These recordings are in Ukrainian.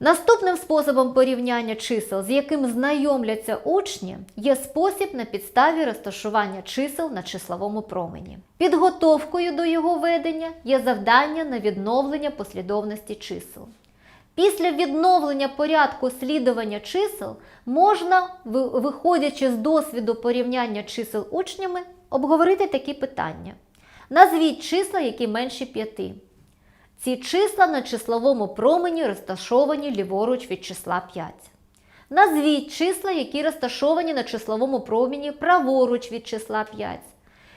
Наступним способом порівняння чисел, з яким знайомляться учні, є спосіб на підставі розташування чисел на числовому промені. Підготовкою до його ведення є завдання на відновлення послідовності чисел. Після відновлення порядку слідування чисел можна, виходячи з досвіду порівняння чисел учнями, обговорити такі питання. Назвіть числа, які менші 5. Ці числа на числовому промені розташовані ліворуч від числа 5. Назвіть числа, які розташовані на числовому промені праворуч від числа 5.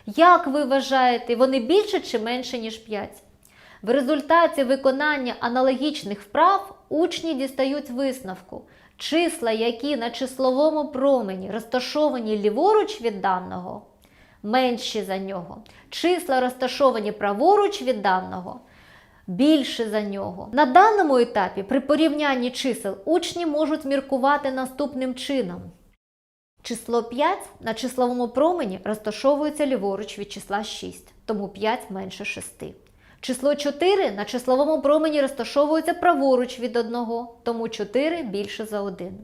Як ви вважаєте, вони більше чи менше, ніж 5? В результаті виконання аналогічних вправ учні дістають висновку. Числа, які на числовому промені розташовані ліворуч від даного, менші за нього. Числа, розташовані праворуч від даного, більше за нього. На даному етапі при порівнянні чисел учні можуть міркувати наступним чином. Число 5 на числовому промені розташовується ліворуч від числа 6, тому 5 менше 6. Число 4 на числовому промені розташовується праворуч від 1, тому 4 більше за 1.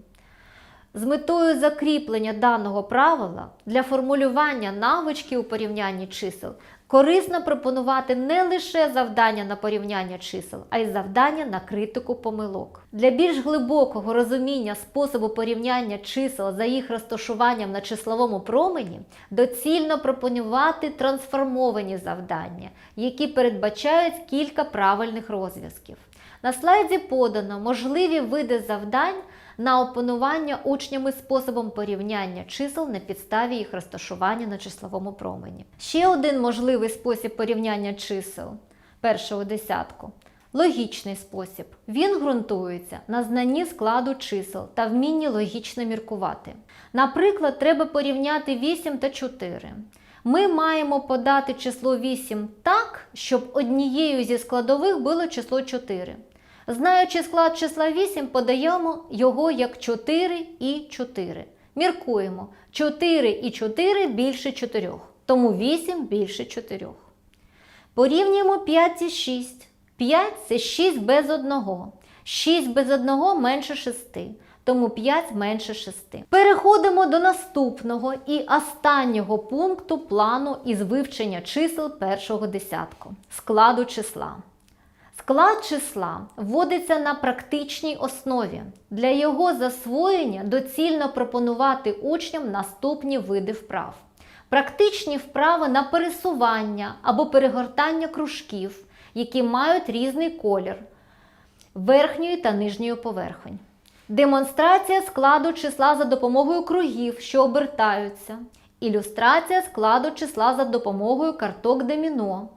З метою закріплення даного правила для формулювання навички у порівнянні чисел корисно пропонувати не лише завдання на порівняння чисел, а й завдання на критику помилок. Для більш глибокого розуміння способу порівняння чисел за їх розташуванням на числовому промені доцільно пропонувати трансформовані завдання, які передбачають кілька правильних розв'язків. На слайді подано можливі види завдань на опанування учнями способом порівняння чисел на підставі їх розташування на числовому промені. Ще один можливий спосіб порівняння чисел першого десятку. Логічний спосіб. Він ґрунтується на знанні складу чисел та вмінні логічно міркувати. Наприклад, треба порівняти 8 та 4. Ми маємо подати число 8 так, щоб однією зі складових було число 4. Знаючи склад числа 8, подаємо його як 4 і 4. Міркуємо. 4 і 4 більше 4, тому 8 більше 4. Порівнюємо 5 і 6. 5 це 6 без 1. 6 без 1 менше 6, тому 5 менше 6. Переходимо до наступного і останнього пункту плану із вивчення чисел першого десятку складу числа. Склад числа вводиться на практичній основі. Для його засвоєння доцільно пропонувати учням наступні види вправ. Практичні вправи на пересування або перегортання кружків, які мають різний колір верхньої та нижньої поверхонь. Демонстрація складу числа за допомогою кругів, що обертаються. Ілюстрація складу числа за допомогою карток доміно.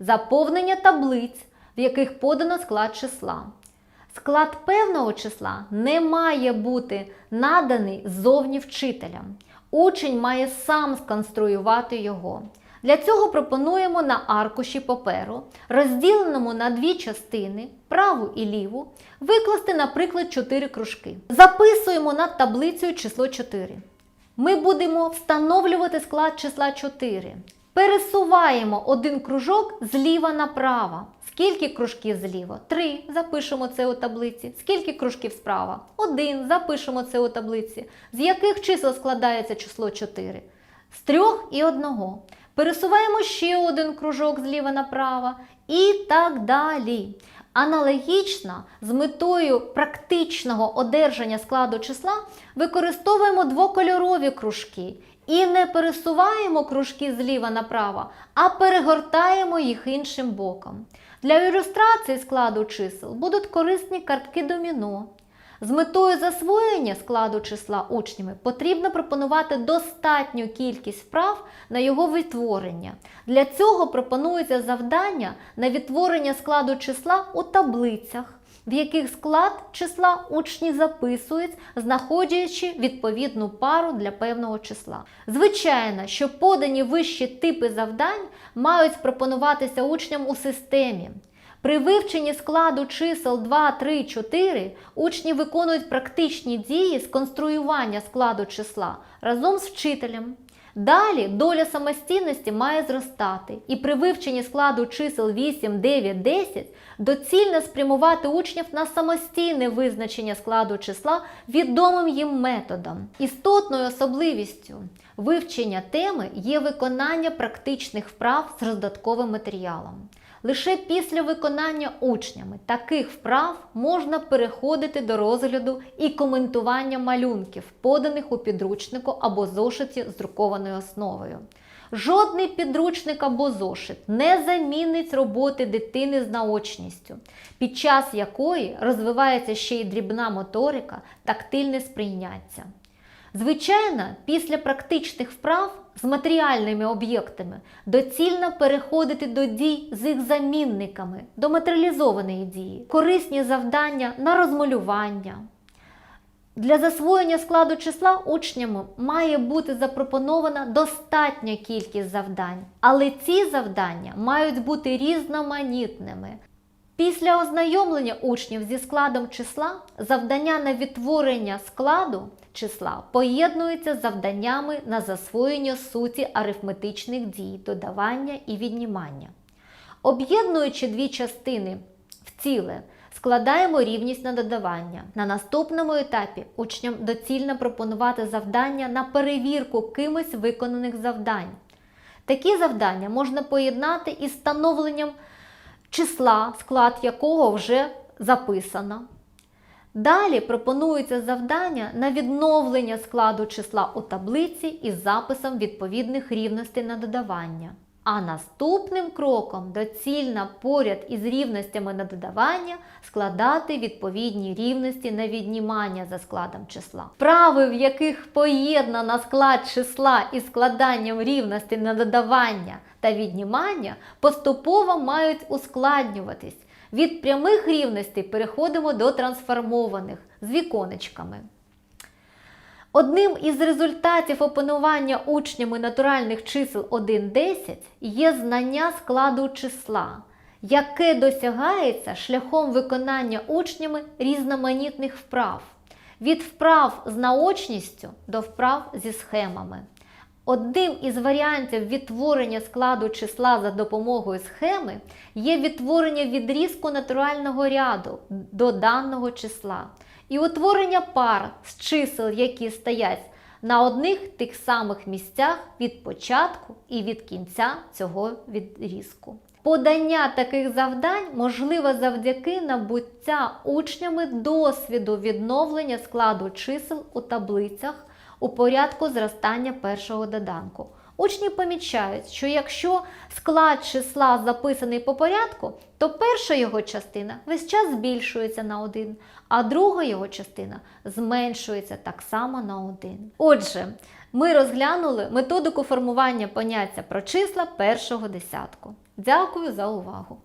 Заповнення таблиць, в яких подано склад числа. Склад певного числа не має бути наданий ззовні вчителям. Учень має сам сконструювати його. Для цього пропонуємо на аркуші паперу, розділеному на дві частини, праву і ліву, викласти, наприклад, 4 кружки. Записуємо над таблицею число 4. Ми будемо встановлювати склад числа 4. Пересуваємо один кружок зліва направо. Скільки кружків зліва? Три. Запишемо це у таблиці. Скільки кружків справа? Один. Запишемо це у таблиці. З яких чисел складається число 4? З трьох і одного. Пересуваємо ще один кружок зліва направо і так далі. Аналогічно, з метою практичного одержання складу числа використовуємо двокольорові кружки і не пересуваємо кружки зліва направо, а перегортаємо їх іншим боком. Для ілюстрації складу чисел будуть корисні картки доміно. З метою засвоєння складу числа учнями потрібно пропонувати достатню кількість вправ на його відтворення. Для цього пропонується завдання на відтворення складу числа у таблицях, в яких склад числа учні записують, знаходячи відповідну пару для певного числа. Звичайно, що подані вищі типи завдань мають пропонуватися учням у системі. При вивченні складу чисел 2, 3, 4 учні виконують практичні дії з конструювання складу числа разом з вчителем. Далі доля самостійності має зростати, і при вивченні складу чисел 8, 9, 10 доцільно спрямувати учнів на самостійне визначення складу числа відомим їм методом. Істотною особливістю вивчення теми є виконання практичних вправ з роздатковим матеріалом. Лише після виконання учнями таких вправ можна переходити до розгляду і коментування малюнків, поданих у підручнику або зошиті з друкованою основою. Жодний підручник або зошит не замінить роботи дитини з наочністю, під час якої розвивається ще й дрібна моторика, тактильне сприйняття. Звичайно, після практичних вправ з матеріальними об'єктами доцільно переходити до дій з їх замінниками, до матеріалізованої дії, корисні завдання на розмалювання. Для засвоєння складу числа учнями має бути запропонована достатня кількість завдань, але ці завдання мають бути різноманітними. Після ознайомлення учнів зі складом числа завдання на відтворення складу числа поєднуються з завданнями на засвоєння суті арифметичних дій, додавання і віднімання. Об'єднуючи дві частини в ціле, складаємо рівність на додавання. На наступному етапі учням доцільно пропонувати завдання на перевірку кимось виконаних завдань. Такі завдання можна поєднати із встановленням числа, склад якого вже записано. Далі пропонується завдання на відновлення складу числа у таблиці із записом відповідних рівностей на додавання. А наступним кроком доцільно поряд із рівностями на додавання складати відповідні рівності на віднімання за складом числа. Вправи, в яких поєднано склад числа із складанням рівностей на додавання та віднімання, поступово мають ускладнюватись. Від прямих рівностей переходимо до трансформованих з віконечками. Одним із результатів опанування учнями натуральних чисел 1-10 є знання складу числа, яке досягається шляхом виконання учнями різноманітних вправ, від вправ з наочністю до вправ зі схемами. Одним із варіантів відтворення складу числа за допомогою схеми є відтворення відрізку натурального ряду до даного числа і утворення пар з чисел, які стоять на одних тих самих місцях від початку і від кінця цього відрізку. Подання таких завдань можливе завдяки набуття учнями досвіду відновлення складу чисел у таблицях у порядку зростання першого доданку. Учні помічають, що якщо склад числа записаний по порядку, то перша його частина весь час збільшується на 1, а друга його частина зменшується так само на 1. Отже, ми розглянули методику формування поняття про числа першого десятку. Дякую за увагу!